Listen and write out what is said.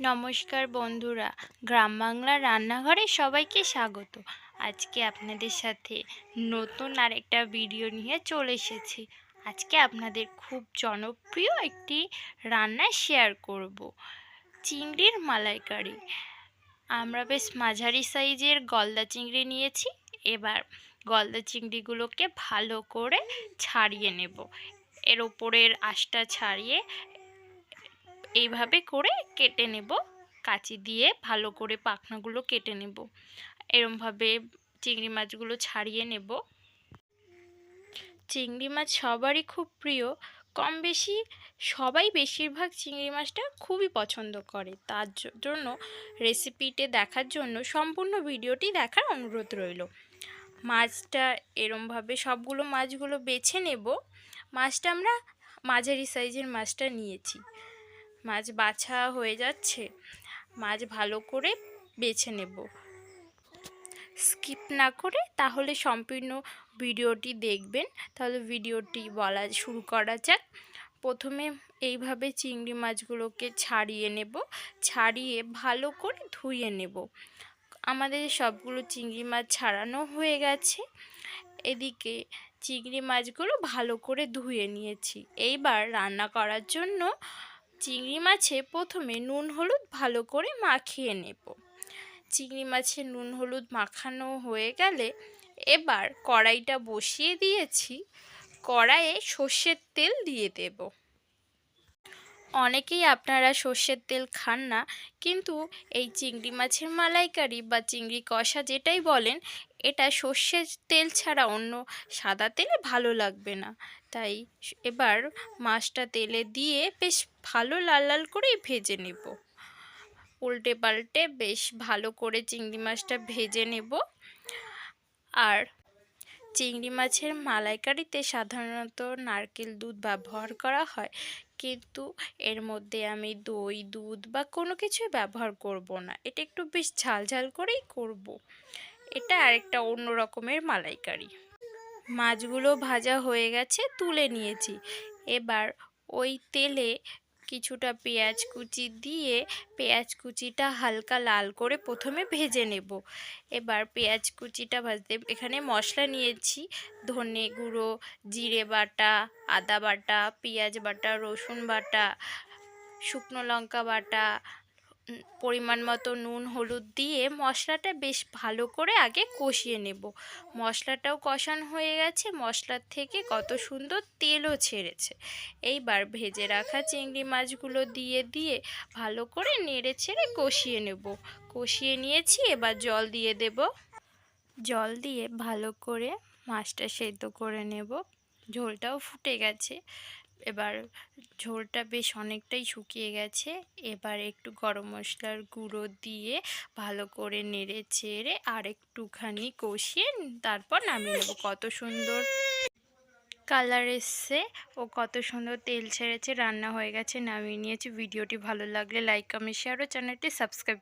নমস্কার বন্ধুরা, গ্রাম বাংলার রান্নাঘরে সবাইকে স্বাগত। আজকে আপনাদের সাথে নতুন আরেকটা ভিডিও নিয়ে চলে এসেছি। আজকে আপনাদের খুব জনপ্রিয় একটি রান্না শেয়ার করব। চিংড়ির মালাইকারি। আমরা বেশ মাঝারি সাইজের গলদা চিংড়ি নিয়েছি। এবার গলদা চিংড়িগুলোকে ভালো করে ছাড়িয়ে নেব। এর ওপরের আশটা ছাড়িয়ে এইভাবে করে কেটে নেব। কাঁচি দিয়ে ভালো করে পাখনাগুলো কেটে নেব। এরমভাবে চিংড়ি মাছগুলো ছাড়িয়ে নেব। চিংড়ি মাছ সবারই খুব প্রিয়। কম বেশি সবাই বেশিরভাগ চিংড়ি মাছটা খুবই পছন্দ করে। তার জন্য রেসিপিটি দেখার জন্য সম্পূর্ণ ভিডিওটি দেখার অনুরোধ রইল। মাছটা এরমভাবে সবগুলো মাছগুলো বেছে নেব। মাছটা আমরা মাঝারি সাইজের মাছটা নিয়েছি। মাছ বাছা হয়ে যাচ্ছে, মাছ ভালো করে বেছে নেব। স্কিপ না করে তাহলে সম্পূর্ণ ভিডিওটি দেখবেন। তাহলে ভিডিওটি বলা শুরু করা যাক। প্রথমে এইভাবে চিংড়ি মাছগুলোকে ছাড়িয়ে নেব, ছাড়িয়ে ভালো করে ধুয়ে নেব। আমাদের সবগুলো চিংড়ি মাছ ছাড়ানো হয়ে গেছে। এদিকে চিংড়ি মাছগুলো ভালো করে ধুয়ে নিয়েছি। এইবার রান্না করার জন্য চিংড়ি মাছে প্রথমে নুন, হলুদ ভালো করে মাখিয়ে নেব। চিংড়ি মাছে নুন, হলুদ মাখানো হয়ে গেলে এবার কড়াইটা বসিয়ে দিয়েছি। কড়াইয়ে সর্ষের তেল দিয়ে দেব। অনেকেই আপনারা সর্ষের তেল খান না, কিন্তু এই চিংড়ি মাছের মালাইকারি বা চিংড়ি কষা যেটাই বলেন এটা সর্ষের তেল ছাড়া অন্য সাদা তেলে ভালো লাগবে না। তাই এবার মাছটা তেলে দিয়ে বেশ ভালো লাল লাল করেই ভেজে নেব। উল্টে পাল্টে বেশ ভালো করে চিংড়ি মাছটা ভেজে নেব। আর চিংড়ি মাছের মালাইকারিতে সাধারণত নারকেল দুধ ব্যবহার করা হয়। কিন্তু এর মধ্যে আমি দই, দুধ বা কোনো কিছুই ব্যবহার করব না। এটা একটু বেশ ঝাল ঝাল করেই করব। এটা আরেকটা অন্য রকমের মালাইকারি। মাছগুলো ভাজা হয়ে গেছে, তুলে নিয়েছি। এবার ওই তেলে কিছুটা পেঁয়াজ কুচি দিয়ে পেঁয়াজ কুচিটা হালকা লাল করে প্রথমে ভেজে নেব। এবার পেঁয়াজ কুচিটা ভাজতে, এখানে মশলা নিয়েছি। ধনে গুঁড়ো, জিরে বাটা, আদা বাটা, পেঁয়াজ বাটা, রসুন বাটা, শুকনো লঙ্কা বাটা পরিমাণ মতো নুন, হলুদ দিয়ে মশলাটা বেশ ভালো করে আগে কষিয়ে নেব। মশলাটাও কষানো হয়ে গেছে। মশলার থেকে কত সুন্দর তেলও ছেড়েছে। এইবার ভেজে রাখা চিংড়ি মাছগুলো দিয়ে দিয়ে ভালো করে নেড়ে ছেড়ে কষিয়ে নেব। কষিয়ে নিয়েছি, এবার জল দিয়ে দেব। জল দিয়ে ভালো করে মাছটা সেদ্ধ করে নেব। ঝোলটাও ফুটে গেছে। এবার ঝোলটা বেশ অনেকটাই শুকিয়ে গেছে। এবার একটু গরম মশলার গুঁড়ো দিয়ে ভালো করে নেড়ে চেড়ে আর একটুখানি কষিয়ে তারপর নামিয়ে নেব। কত সুন্দর কালার এসছে ও কত সুন্দর তেল ছেড়েছে, রান্না হয়ে গেছে, নামিয়ে নিয়েছি। ভিডিওটি ভালো লাগলে লাইক কমেন্ট শেয়ার ও চ্যানেলটি সাবস্ক্রাইব